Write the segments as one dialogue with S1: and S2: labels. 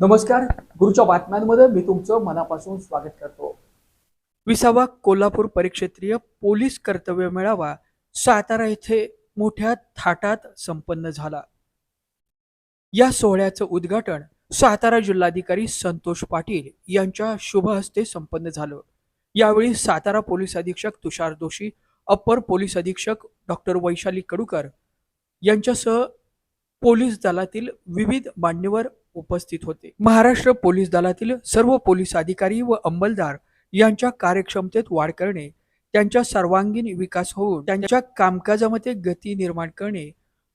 S1: नमस्कार गुरुच्या बातम्यांमध्ये मी तुमचं मनापासून स्वागत करतो. विसावा कोल्हापूर परिक्षेत्रीय पोलीस कर्तव्य मेळावा सातारा येथे मोठ्या थाटात संपन्न झाला. या सोहळ्याचं उद्घाटन सातारा जिल्हाधिकारी संतोष पाटील यांच्या शुभ हस्ते संपन्न झालं. यावेळी सातारा पोलीस अधीक्षक तुषार दोशी अप्पर पोलीस अधीक्षक डॉक्टर वैशाली कडूकर यांच्यासह पोलीस दलातील विविध मान्यवर उपस्थित होते. महाराष्ट्र पोलीस दलातील सर्व पोलीस अधिकारी व अंमलदार यांच्या कार्यक्षमतेत वाढ करणे त्यांच्या सर्वांगीण विकास होऊन त्यांच्या कामकाजामध्ये गती निर्माण करणे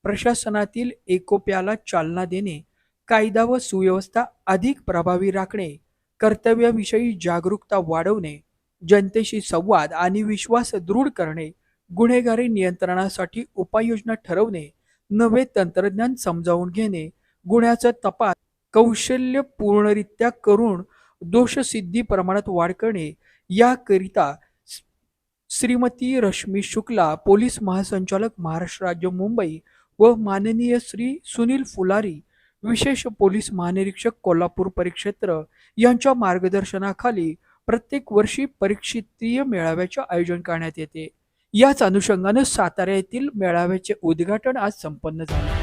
S1: प्रशासनातील एकोप्याला चालना देणे कायदा व सुव्यवस्था अधिक प्रभावी राखणे कर्तव्याविषयी जागरूकता वाढवणे जनतेशी संवाद आणि विश्वास दृढ करणे गुन्हेगारी नियंत्रणासाठी उपाययोजना ठरवणे नवे तंत्रज्ञान समजावून घेणे गुन्ह्याचा तपास कौशल्यपूर्णरित्या करून दोषसिद्धी प्रमाणात वाढ करणे याकरिता श्रीमती रश्मी शुक्ला पोलीस महासंचालक महाराष्ट्र राज्य मुंबई व माननीय श्री सुनील फुलारी विशेष पोलीस महानिरीक्षक कोल्हापूर परिक्षेत्र यांच्या मार्गदर्शनाखाली प्रत्येक वर्षी परीक्षितीय मेळाव्याचे आयोजन करण्यात येते. याच अनुषंगानं सातारा येथील मेळाव्याचे उद्घाटन आज संपन्न झाले.